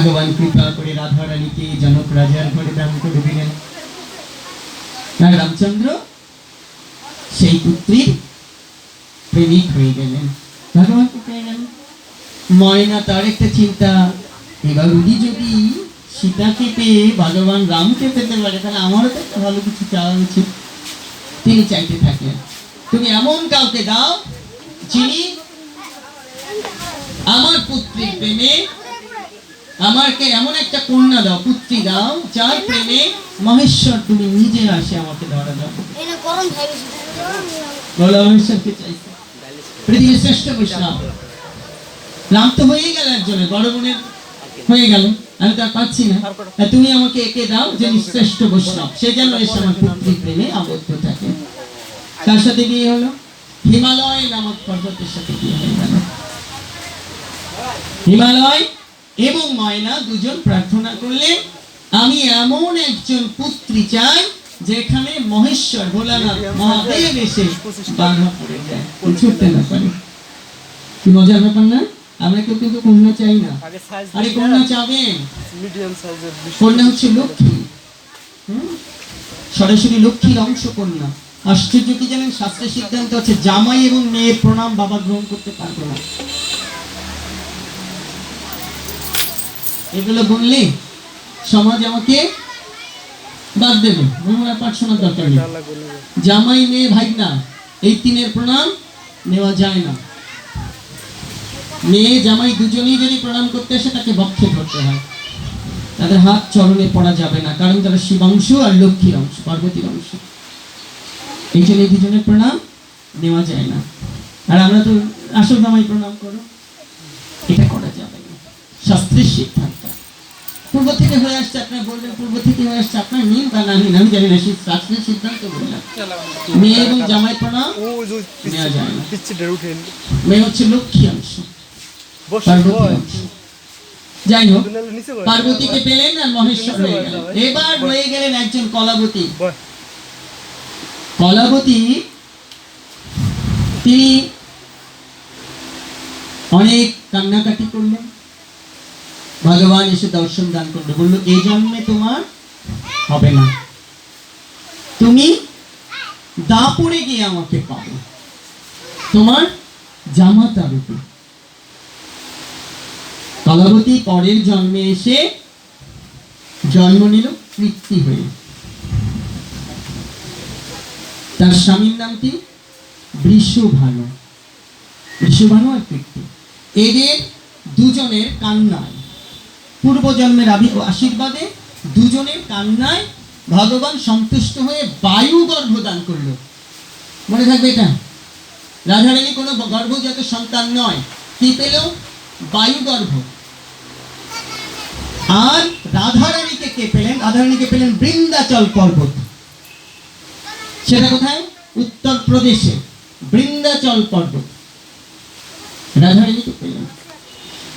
ভগবান কৃপা করে রাধা রানীকে জনক রাজার ঘরে দান করে দিলেন। রামচন্দ্র, সেই পুত্রীর প্রেমিক হয়ে গেলেন। ভগবানকে পেয়ে গেলেন ময়না, তার একটা চিন্তা, এবার উনি যদি সীতাকে পেয়ে ভগবান রামকে পেতে পারে, তাহলে আমারও তো একটা ভালো কিছু চাওয়া উচিত। তিনি চাইতে থাকলেন তুমি এমন কাউকে দাও, যিনি আমার পুত্রীর প্রেমে আমাকে এমন একটা কন্যা দাও পুত্রী দাও যার প্রেমে মহেশ্বর তুমি নিজে আসে আমাকে ধরা দাও বলো মহেশ্বরকে চাইছে পৃথিবীর শ্রেষ্ঠ বৈষ্ণব। রাম তো হয়েই গেল একজনের বড় বোনের হয়ে গেল। আমি তো আর পাচ্ছি না। তুমি আমাকে একে দাও যিনি শ্রেষ্ঠ বৈষ্ণব। সে যেন এসে আমার পুত্রীর প্রেমে আবদ্ধ থাকে। তার সাথে বিয়ে হলো? হিমালয় নামক পর্বতের সাথে বিয়ে হয়ে গেল। হিমালয় এবং ময়না দুজন প্রার্থনা করলেন আমি এমন একজন পুত্রী চাই যেখানে মহেশ্বর ভোলানাথ মহাদেব এসে বাধা পড়ে যায়। ছুটতে না পারে কি মজার ব্যাপার না? আমরা কেউ কিন্তু কন্যা চাই না। আরে কন্যা চাবেন? কন্যা হচ্ছে লক্ষ্মী। হুম? সরাসরি লক্ষ্মীর অংশ কন্যা। আশ্চর্য কি জানেন? শাস্ত্রের সিদ্ধান্ত আছে জামাই এবং মেয়ের প্রণাম বাবা গ্রহণ করতে পারবে না। এগুলো বললে সমাজ আমাকে বাদ দেবে। ভ্রমণের পাঠ শোনার দরকার নেই। জামাই মেয়ে ভাইগনা এই তিনের প্রণাম নেওয়া যায় না। মেয়ে জামাই দুজনেই যদি প্রণাম করতে আসে তাকে বক্ষে ধরতে হয়। তাদের হাত চরণে পড়া যাবে না কারণ তারা শিবাংশ আর লক্ষ্মীর অংশ পার্বতীর অংশ। এই জন্য এই দুজনের প্রণাম নেওয়া যায় না। আর আমরা তো আসল জামাই প্রণাম করো। এটা করা যাবে না। শাস্ত্রের সিদ্ধান্ত। পূর্ব থেকে হয়ে আসছে আপনার বললেন পূর্ব থেকে হয়ে আসছে আপনার নিন বা না নিন আমি জানি না সেই শাস্ত্রের সিদ্ধান্ত বললাম মেয়ে এবং জামাই যে নেওয়া যায় না। মেয়ে হচ্ছে লক্ষ্মী অংশ। যাই হোক পার্বতীকে পেলেন আর মহেশ্বর হয়ে গেলেন। এবার রয়ে গেলেন একজন কলাবতী। কলাবতী তিনি অনেক কান্নাকাটি করলেন। ভগবান এসে দর্শন দান করল। বলল, এ জন্মে তোমার হবে না। তুমি দাপড়ে গিয়ে আমাকে পাবে। তোমার জামাতা রূপে। কলাবতী পরের জন্মে এসে জন্ম নিল কৃত্তি হয়ে। তার স্বামীর নাম কি? বৃষভানু বৃষভানু আর কীর্তি এদের দুজনের কান্নায় পূর্বজন্মের আশীর্বাদে দুজনের কান্নায় ভগবান সন্তুষ্ট হয়ে বায়ু গর্ভ দান করল। মনে থাকবে এটা? রাধারানী কোনো গর্ভজাত সন্তান নয়, কি পেল? বায়ু গর্ভ। আর রাধারানীকে কে পেলেন? রাধারানীকে পেলেন বৃন্দাচল পর্বত। সেটা কোথায়? উত্তরপ্রদেশে, বৃন্দাচল পর্বত। রাধারানীকে পেলেন।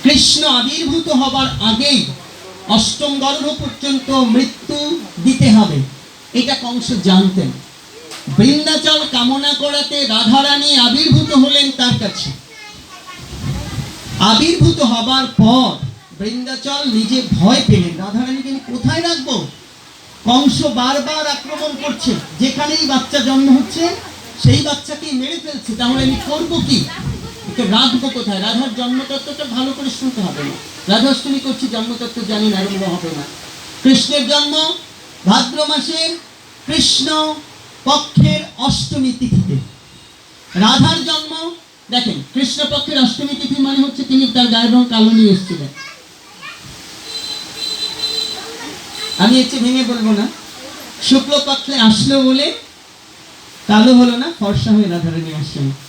কৃষ্ণ আবির্ভূত হবার আগেই অষ্টম গর্ভ পর্যন্ত মৃত্যু দিতে হবে। এটা কংস জানতেন। বৃন্দাচল কামনা করাতে রাধারানী আবির্ভূত হলেন তার কাছে। আবির্ভূত হবার পর বৃন্দাচল নিজে ভয় পেলেন। রাধারানীকে আমি কোথায় রাখব? কংস বারবার আক্রমণ করছে। যেখানেই বাচ্চা জন্ম হচ্ছে, সেই বাচ্চাকে মেরে ফেলছে। তাহলে আমি করব কি? একে রাখব কোথায়? রাধার জন্মতত্ত্বটা ভালো করে শুনতে হবে না। রাধাষ্টমী করছি, জন্মতত্ত্ব জানি না আরম্ভ হবে না। কৃষ্ণের জন্ম ভাদ্র মাসের কৃষ্ণ পক্ষের অষ্টমী তিথিতে। রাধার জন্ম, দেখেন, কৃষ্ণ পক্ষের অষ্টমী তিথি মানে হচ্ছে তিনি তার গায়ের রং কালো নিয়ে এসেছিলেন। আমি হচ্ছে ভেঙে বলব না। শুক্লপক্ষে আসলো বলে কালো হলো না, ফর্সা হয়ে রাধারানী আসছেন কৃষ্ণ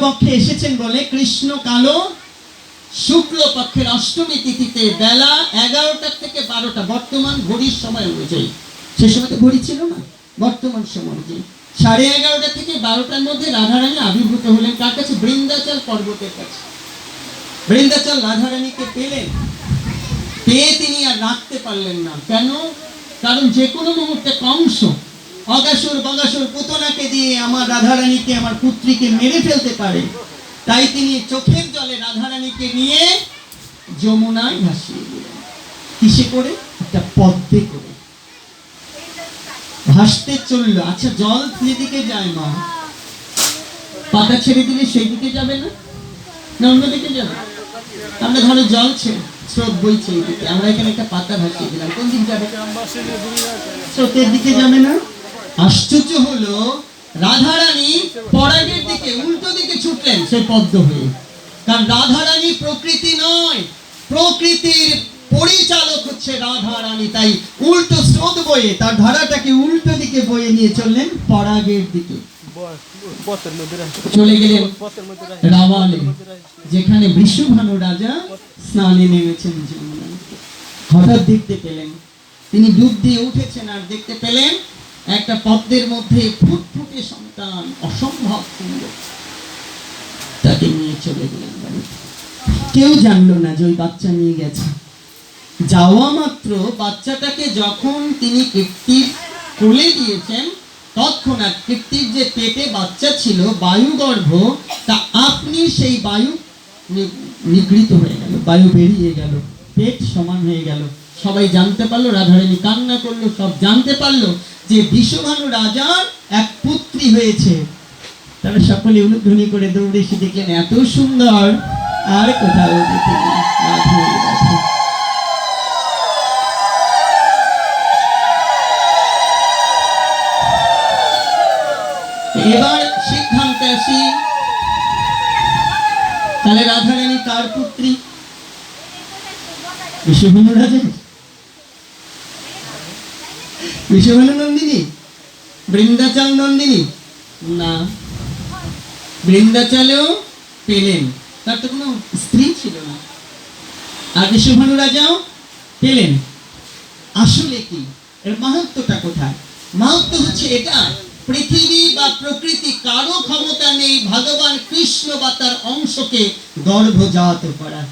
পক্ষে এসেছেন বলে কৃষ্ণ কালো শুক্ল পক্ষের অষ্টমী তিথিতে বেলা এগারোটা থেকে বারোটা, বর্তমান ঘড়ির সময় অনুযায়ী। সে সময় তো ঘড়ি ছিল না, বর্তমান সময় অনুযায়ী। সাড়ে এগারোটা থেকে বারোটার মধ্যে রাধারানী আবির্ভূত হলেন কার কাছে? বৃন্দাচল পর্বতের কাছে। বৃন্দাচল রাধারানীকে পেলেন। পেয়ে তিনি আর রাখতে পারলেন না। কেন? কারণ যে কোনো মুহূর্তে কংস অগাসুর বগাসুর পুতনাকে দিয়ে আমার রাধারানীকে, আমার পুত্রীকে মেরে ফেলতে পারে। তাই তিনি চোখের জলে রাধারানীকে নিয়ে যমুনায় ভাসিয়ে দিলেন। কিসে করে? একটা পদ্মে করে। ভাসতে চলল। আচ্ছা জল যেদিকে যায় মা পাতা ছেড়ে দিলে সেই দিকে যাবে না? না অন্যদিকে যাবে? আমরা ধরো জল ছেড়ে, স্রোত বইছে এইদিকে আমরা এখানে একটা পাতা ভাসিয়ে দিলাম। কোন দিক যাবে? স্রোতের দিকে যাবে না? আশ্চর্য হলো, রাধারানী পরাগের দিকে, উল্টো দিকে ছুটলেন সে পদ্ম হয়ে। কারণ রাধারানী প্রকৃতি নয়, প্রকৃতির পরিচালক হচ্ছে রাধারানী। তাই উল্টো স্রোত বয়ে, তার ধারাটাকে উল্টো দিকে বয়ে নিয়ে চললেন পরাগের দিকে। চলে গেলেন রাওয়ালে, যেখানে বৃষভানু রাজা স্নানে নেমেছেন হঠাৎ দেখতে পেলেন, তিনি ডুব দিয়ে উঠেছেন আর দেখতে পেলেন একটা পদ্মের মধ্যে ফুটফুটে সন্তান অসম্ভব সুন্দর। তাকে নিয়ে চলে গেলেন বাড়িতে। কেউ জানলো না যে ওই বাচ্চা নিয়ে গেছে। যাওয়া মাত্র বাচ্চাটাকে যখন তিনি কীর্তির কোলে দিয়েছেন, তৎক্ষণাৎ কীর্তির যে পেটে বাচ্চা ছিল, বায়ুগর্ভ, তা আপনি সেই বায়ু নিগৃহীত হয়ে গেল, বায়ু বেরিয়ে গেল, পেট সমান হয়ে গেল। সবাই জানতে পারল, রাধারানী কান্না করল, সব জানতে পারল যে বিশ্বভানু রাজার এক পুত্রী হয়েছে। তারা সকলে উলুধ্বনি করে দৌড়ে এসে দেখলেন, এত সুন্দর। আর কোথাও এবার সিদ্ধান্তে আসি। তাহলে রাধারানী কার পুত্রী? বিশ্বভানু রাজা বিশ্বভানু বৃন্দাচল নন্দিনী? না। বৃন্দাচলেও পেলেন। তার তো কোনো স্ত্রী ছিল না। আর বিশ্বভানু রাজাও পেলেন। আসলে কি? এর মাহাত্মটা কোথায়? মাহাত্ম হচ্ছে এটা পৃথিবী বা প্রকৃতি কারও ক্ষমতা নেই ভগবান কৃষ্ণ বা তার অংশকে গর্ভজাত করা।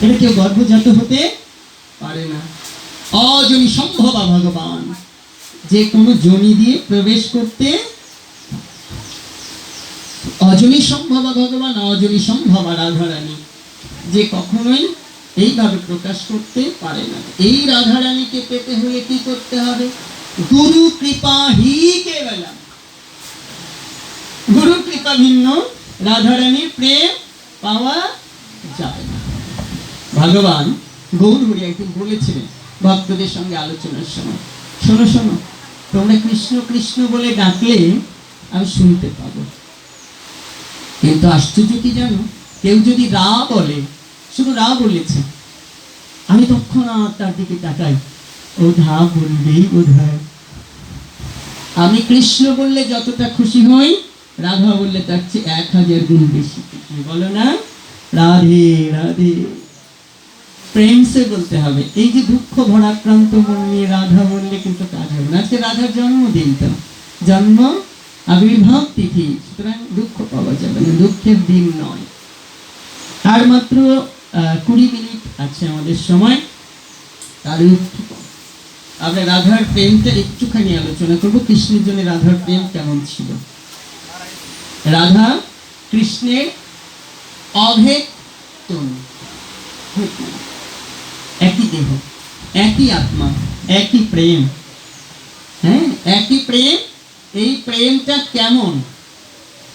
এটা কেউ গর্ভজাত হতে পারে না। অজনি সম্ভবা ভগবান। যে কোনো জনি দিয়ে প্রবেশ করতে অজনি সম্ভবা ভগবান, অজনি সম্ভবা রাধারানী। যে কখনোই এইভাবে প্রকাশ করতে পারে না। এই রাধারানীকে পেতে হলে কি করতে হবে? গুরু কৃপা হি কেবলম। গুরু কৃপা ভিন্ন, রাধারানীর প্রেম পাওয়া যাবে না। ভগবান গৌরহরি একদিন বলেছিলেন, ভক্তদের সঙ্গে আলোচনার সময়। শোনো শোনো তোমরা কৃষ্ণ কৃষ্ণ বলে ডাকলে আমি শুনতে পাবো। কিন্তু আশ্চর্য কি জানো? কেউ যদি রা বলে, শুধু রা বলেছে, আমি তৎক্ষণাৎ তার দিকে তাকাই। ও ধা বলবেই বোধ আমি কৃষ্ণ বললে যতটা খুশি হই, রাধা বললে তার চেয়ে এক হাজার গুণ বেশি। বলো না? রাধে রাধে। প্রেম সে বলতে হবে। এই যে দুঃখ, ভরাক্রান্ত মন নিয়ে রাধা বললে কিন্তু কাজ হবে না। আজকে রাধার জন্মদিন তো। জন্ম আবির্ভাব তিথি। সুতরাং দুঃখ পাওয়া যাবে না। দুঃখের দিন নয়। আর মাত্র কুড়ি মিনিট আছে আমাদের সময়। তার আমরা রাধার প্রেমটা একটুখানি আলোচনা করব। কৃষ্ণের জন্য রাধার প্রেম কেমন ছিল? রাধা কৃষ্ণের অভেদ তনু। একই দেহ, একই আত্মা, একই প্রেম। হ্যাঁ একই প্রেম? এই প্রেমটা কেমন?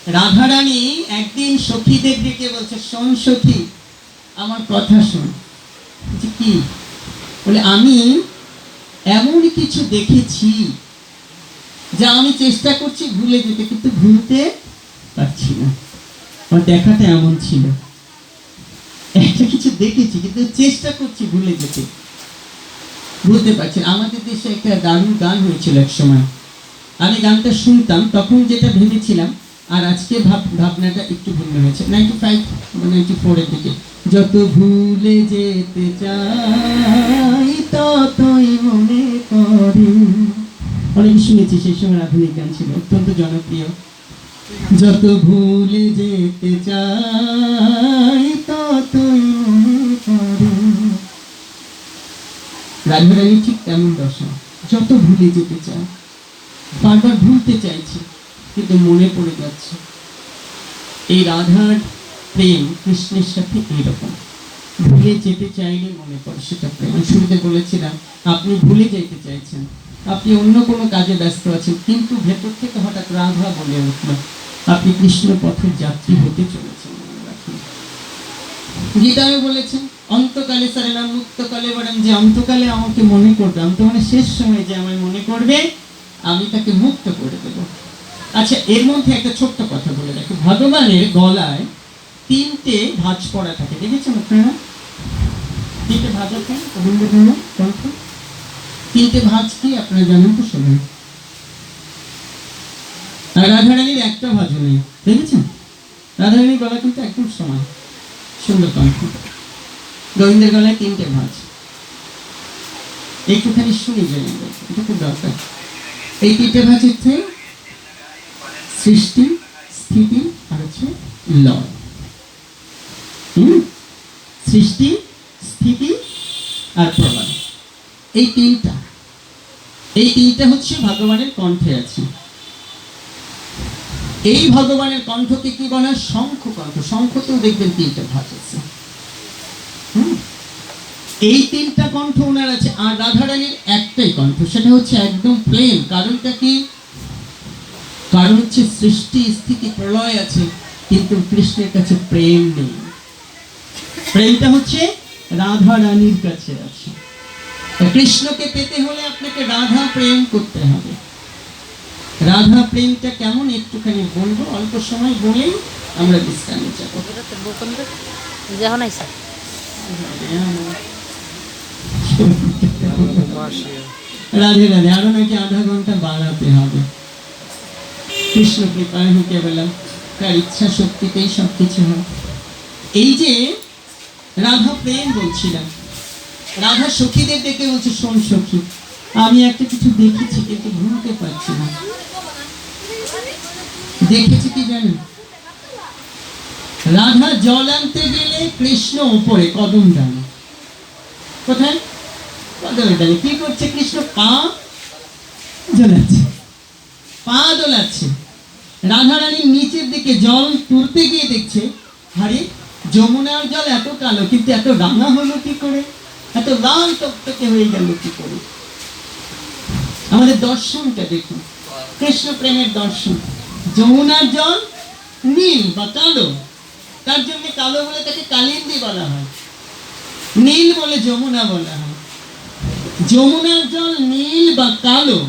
রাধারানী একদিন সখীদের দিকে বলছে, শোন সখী, আমার কথা শোন। কি? বলে, আমি এমন কিছু দেখেছি যা আমি চেষ্টা করছি ভুলে যেতে, কিন্তু ভুলতে পারছি না। আমার দেখাটা এমন ছিল। একটা কিছু দেখেছি, কিন্তু চেষ্টা করছি ভুলে যেতে। বুঝতে পারছি আমাদের দেশে একটা দারুণ গান হয়েছিল এক সময়। আমি গানটা শুনতাম, তখন যেটা ভেবেছিলাম, আর আজকে ভাব, ভাবনাটা একটু ভিন্ন হয়েছে। নাইনটি ফাইভ নাইনটি ফোরের দিকে। যত ভুলে যেতে চাই, ততই মনে করি। অনেক শুনেছি, সেই সময় আধুনিক গান ছিল, অত্যন্ত জনপ্রিয়। যত ভুলে যেতে চাই রাধারানী ঠিক তেমন দশা। যত ভুলে যেতে চায়, বারবার ভুলতে চাইছি, কিন্তু মনে পড়ে যাচ্ছে, এই রাধার প্রেম কৃষ্ণের সাথে এইরকম। ভুলে যেতে চাইলে মনে পড়ে সেটা প্রেম। শুরুতে বলেছিলাম, আপনি ভুলে যেতে চাইছেন, আপনি অন্য কোনো কাজে ব্যস্ত আছেন, কিন্তু ভেতর থেকে হঠাৎ রাধা বলে উঠল, আপনি কৃষ্ণ পথের যাত্রী হতে চলেছেন। গীতায় বলেছেন, অন্তকালে সারেনা, মুক্তকালে বলেন যে অন্তকালে আমাকে মনে করবে অন্ত মানে শেষ সময় যে আমায় মনে করবে, আমি তাকে মুক্ত করে দেব। আচ্ছা এর মধ্যে একটা ছোট্ট কথা বলে রাখি। ভগবানের গলায় তিনটে ভাঁজ পড়া থাকে, দেখেছেন আপনারা? তিনটে ভাঁজ আছে রবীন্দ্রনাথ তিনটে ভাঁজ কি, আপনারা জানেন তো? আর রাধারানীর একটা ভাঁজও নেই, দেখেছেন? রাধারানীর গলা কিন্তু একদম সমান। সুন্দর কণ্ঠ গোবিন্দের গলায় তিনটে ভাঁজ। একটুখানি শুনি জেনে এটা খুব দরকার। এই তিনটে ভাঁজ হচ্ছে সৃষ্টি, স্থিতি আর হচ্ছে লয়? সৃষ্টি, স্থিতি আর প্রলয় এই তিনটা। এই তিনটা হচ্ছে ভগবানের কণ্ঠে আছে। এই ভগবানের কণ্ঠকে কি বলা শঙ্খ কণ্ঠ। শঙ্খতেও দেখবেন তিনটা ভাঁজ আছে। এই তিনটা কণ্ঠ ওনার আছে। আর রাধারানীর একটাই কণ্ঠ, সেটা হচ্ছে একদম প্লেন কারণটা কি? কারণ হচ্ছে সৃষ্টি, স্থিতি, প্রলয় আছে, কিন্তু কৃষ্ণের কাছে প্রেম নেই। প্রেমটা হচ্ছে রাধা রানীর কাছে আছে। কৃষ্ণকে পেতে হলে আপনাকে রাধা প্রেম করতে হবে। রাধা প্রেমটা কেমন একটুখানি বলব? অল্প সময় বলেই আমরা বিশ্রামে যাব। যখন আইসা রাধে রাধে আরও নাকি আধা ঘণ্টা বাড়াতে হবে। কৃষ্ণ কৃপায় হুকে পেলাম তার ইচ্ছা শক্তিতেই সব কিছু হয় এই যে রাধা প্রেম বলছিলাম রাধা সখীদের ডেকে বলছে শোন সখী আমি একটা কিছু দেখেছি, কিন্তু ভুলতে পারছি না। দেখেছি কি জানেন? রাধা জল আনতে গেলে কৃষ্ণ ওপরে কদম ডানে কোথায়? কদমে ডানে কি করছে কৃষ্ণ? পা দোলাচ্ছে। পা দোলাচ্ছে। রাধারানীর নিচের দিকে জল তুলতে গিয়ে দেখছে, আরে, যমুনার জল এত কালো, কিন্তু এত রাঙা হলো কি করে? এত লাল টকটকে হয়ে গেল কি করে? আমাদের দর্শনটা দেখুন। কৃষ্ণ প্রেমের দর্শন। যমুনার জল নীল বা কালো। তার জন্য কালো বলে তাকে কালিন্দী বলা হয়। নীল বলে যমুনা বলা হয়। যমুনার জল নীল বা কালো।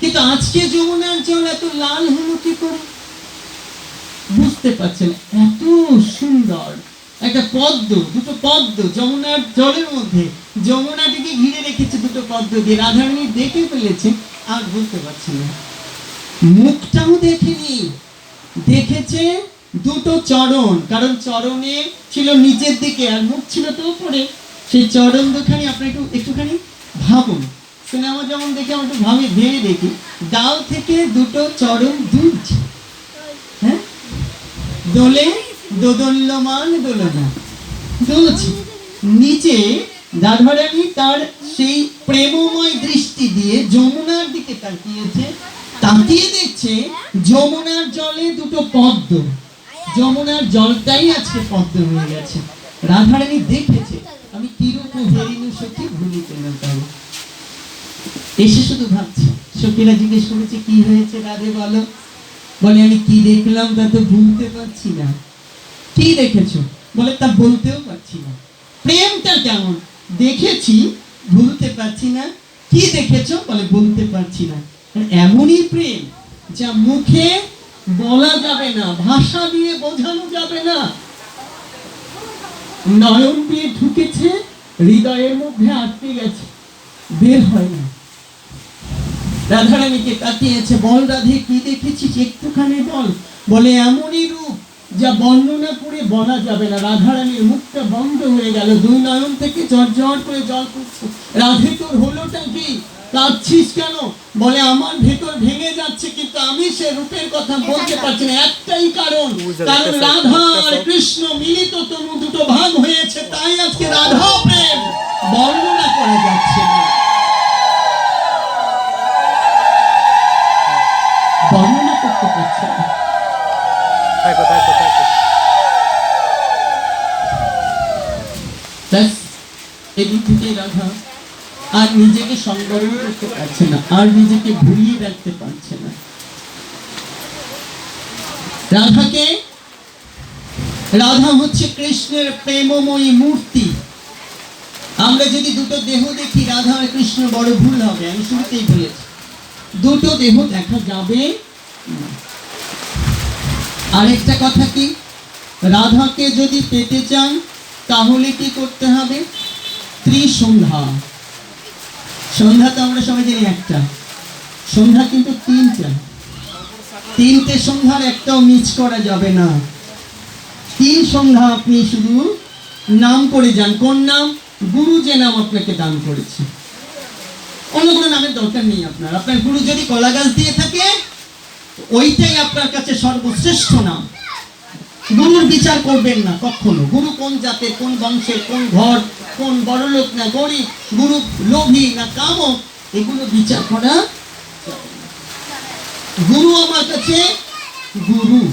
কিন্তু আজকে যমুনার জল এত লাল হলো কি করে? বুঝতে পারছেন, এত সুন্দর। একটা পদ্ম, দুটো পদ্ম, যমুনার জলের মধ্যে। যমুনাটিকে ঘিরে রেখেছে দুটো পদ্ম দিয়ে। রাধারানী দেখে ফেলেছে, আর বুঝতে পারছে না। মুখটাও দেখেনি। দেখেছে দুটো চরণ, কারণ চরণে ছিল নিচের দিকে, আর মুখ ছিল তো উপরে। সেই চরণ দুখানি আপনার একটু, একটুখানি ভাবুন। সিনেমা যেমন দেখে আমরা একটু ভাবি, ভেবে দেখি। ডাল থেকে দুটো চরণ দুলছে। হ্যাঁ? দোলে দোদল্যমান দোলনা। দুলছে। নিচে রাধারানী তার সেই প্রেমময় দৃষ্টি দিয়ে যমুনার দিকে তাকিয়েছে। তাকিয়ে দেখছে যমুনার জলে দুটো পদ্ম। যমুনার জলটাই আজকে পদ্ম হয়ে গেছে। রাধারানী দেখেছে, আমি কীরকম হেরিনু সখী ভুলিতে না পাবো এসে শুধু ভাবছি, সখীরা জিজ্ঞেস করেছে, কি হয়েছে রাধে বলো? বলে, আমি কি দেখলাম তা তো ভুলতে পারছি না। কি দেখেছ? বলে তা বলতেও পারছি না। প্রেমটা কেমন? দেখেছি, ভুলতে পারছি না। কি দেখেছ? বলে বলতে পারছি না। এমনই প্রেম যা মুখে বলা যাবে না, ভাষা দিয়ে বোঝানো যাবে না। নয়ন দিয়ে ঢুকেছে, হৃদয়ের মধ্যে আটকে গেছে। বের হয় না। রাধারানীকে তাকিয়েছে, বল রাধে, কি দেখেছিস? একটুখানি বল। বলে, এমনই রূপ যা বর্ণনা করে বলা যাবে না। রাধারানীর মুখটা বন্ধ হয়ে গেল। দুই নয়ন থেকে জ্বর জ্বর করে জল পড়ছে। রাধে তোর হলোটা কি? কাঁদছিস কেন? বলে আমার ভেতর ভেঙে যাচ্ছে কিন্তু আমি সে রূপের কথা বলতে পারছি না। একটাই কারণ কারণ রাধা আর কৃষ্ণ মিলিত তনু দুটো ভাগ হয়েছে তাই আজকে রাধা প্রেম বর্ণনা করা যাচ্ছে না। বর্ণনা করতে পারছে না। থাকো থাকো থাকো। আর নিজেকে সংবরণ করতে পারছে না, আর নিজেকে ভুলিয়ে রাখতে পারছে না। রাধাকে, রাধা হচ্ছে কৃষ্ণের প্রেমময়ী মূর্তি। আমরা যদি দুটো দেহ দেখি, রাধা আর কৃষ্ণ, বড় ভুল হবে, আমি শুরুতেই বলেছি। দুটো দেহ দেখা যাবে। আরেকটা কথা কি? রাধাকে যদি পেতে চান, তাহলে কি করতে হবে? ত্রিসন্ধ্যা। সন্ধ্যা তো আমরা সবাই জানি একটা। সন্ধ্যা কিন্তু তিনটা। তিনটে সন্ধ্যার একটাও মিস করা যাবে না। তিন সন্ধ্যা আপনি শুধু নাম করে যান। কোন নাম? গুরু যে নাম আপনাকে দান করেছে। অন্য কোনো নামের দরকার নেই আপনার। আপনার গুরু যদি কলা গাছ দিয়ে থাকে ওইটাই আপনার কাছে সর্বশ্রেষ্ঠ নাম। গুরুর বিচার করবেন না কখনো। গুরু কোন জাতের কোন বংশের কোন ঘর, কোন বড়লোক না গরিব, গুরু লোভী না কামক, এগুলো বিচার করা গুরু আমার কাছে গুরু।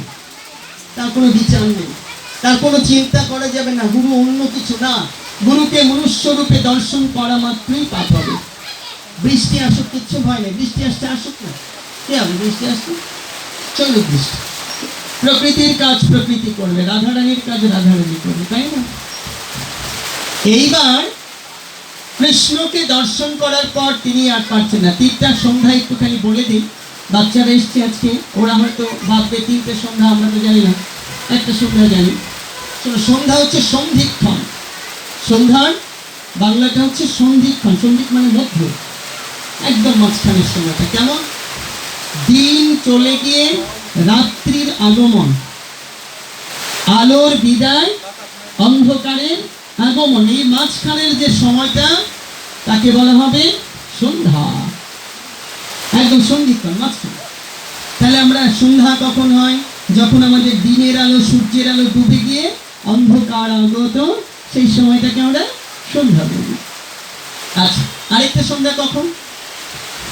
তার কোনো বিচার নেই। তার কোনো চিন্তা করা যাবে না। গুরু অন্য কিছু না। গুরুকে মনুষ্য রূপে দর্শন করা মাত্রই পাপ হবে। বৃষ্টি আসুক, কিচ্ছু ভয় নেই। বৃষ্টি আসতে আসুক না। হবে বৃষ্টি আসছে। চলো বৃষ্টি প্রকৃতির কাজ প্রকৃতি করবে, রাধারানীর কাজ রাধারানী করবে, তাই না? এইবার কৃষ্ণকে দর্শন করার পর তিনি আর পারছেন না। তিনটা সন্ধ্যা একটুখানি বলে দিন। বাচ্চারা এসছে আজকে, ওরা হয়তো ভাববে তিনটে সন্ধ্যা, আমরা তো জানি না। একটা সন্ধ্যা জানি। সন্ধ্যা হচ্ছে সন্ধিক্ষণ। সন্ধ্যার বাংলাটা হচ্ছে সন্ধিক্ষণ। সন্ধিক মানে মধ্য। একদম মাঝখানের সময়টা। কেমন? দিন চলে গিয়ে রাত্রির আগমন। আলোর বিদায়, অন্ধকারের আগমন। এই মাঝখানের যে সময়টা, তাকে বলা হবে সন্ধ্যা। একদম সন্ধিক্ষণ মাঝখানে। তাহলে আমরা সন্ধ্যা কখন হয়? যখন আমাদের দিনের আলো, সূর্যের আলো ডুবে গিয়ে অন্ধকার আগত, সেই সময়টাকে আমরা সন্ধ্যা বলি। আচ্ছা আরেকটা সন্ধ্যা কখন?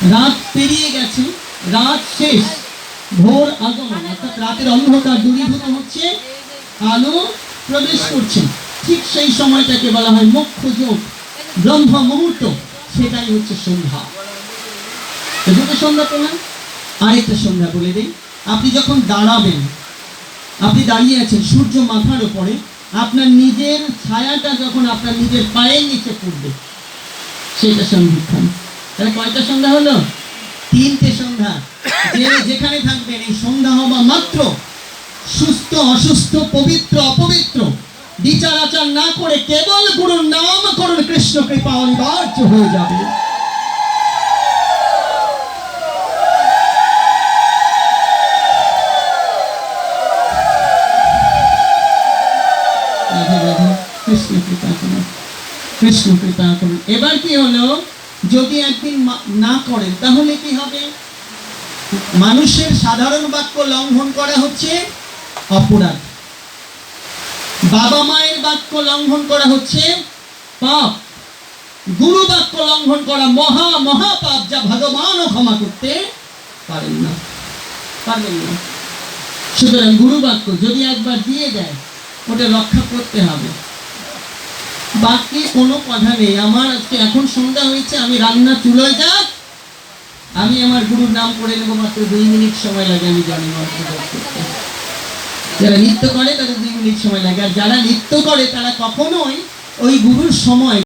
রাত পেরিয়ে গেছে। রাত শেষ। ভোর আগমন, অর্থাৎ রাতের অন্ধকার দূরীভূত হচ্ছে আলো প্রবেশ করছে। ঠিক সেই সময়টাকে বলা হয় মুখ্য যোগ। ব্রহ্ম মুহূর্ত, সেটাই হচ্ছে সন্ধ্যা। দুটো সন্ধ্যা পেলাম আরেকটা সন্ধ্যা বলে দিই। আপনি যখন দাঁড়াবেন, আপনি দাঁড়িয়ে আছেন সূর্য মাথার উপরে, আপনার নিজের ছায়াটা যখন আপনার নিজের পায়ের নিচে পড়বে, সেটা সন্ধিক্ষণ। তাহলে কয়টা সন্ধ্যা হলো? তিনটে সন্ধ্যা। যে যেখানে থাকবেন, এই সন্ধ্যা হওয়া মাত্র। সুস্থ, অসুস্থ, পবিত্র, অপবিত্র। বিচার আচার না করে কেবল গুরুর নাম করুন, কৃষ্ণ কৃপা অনিবার্য হয়ে যাবে। কৃষ্ণ কৃপা করুন, কৃষ্ণ কৃপা করুন। এবার কি হলো? যদি একদিন না করেন, তাহলে কি হবে? মানুষের সাধারণ বাক্য লঙ্ঘন করা হচ্ছে অপরাধ। বাবা মায়ের বাক্য লঙ্ঘন করা হচ্ছে পাপ। গুরু বাক্য লঙ্ঘন করা মহা মহা পাপ যা ভগবানও ক্ষমা করতে পারেন না। পারবেন না। সুতরাং গুরু বাক্য যদি একবার দিয়ে দেয়, ওটা রক্ষা করতে হবে। বাকি কোনো কথা নেই। আমার আজকে এখন সন্ধ্যা হয়েছে, আমি রান্না চুলোয় যাক আমি আমার গুরুর নাম করে নেব মাত্র দুই মিনিট সময় লাগে, আমি জানি। যারা নৃত্য করে, তাদের দুই মিনিট সময় লাগে। আর যারা নৃত্য করে, তারা কখনোই ওই গুরুর সময়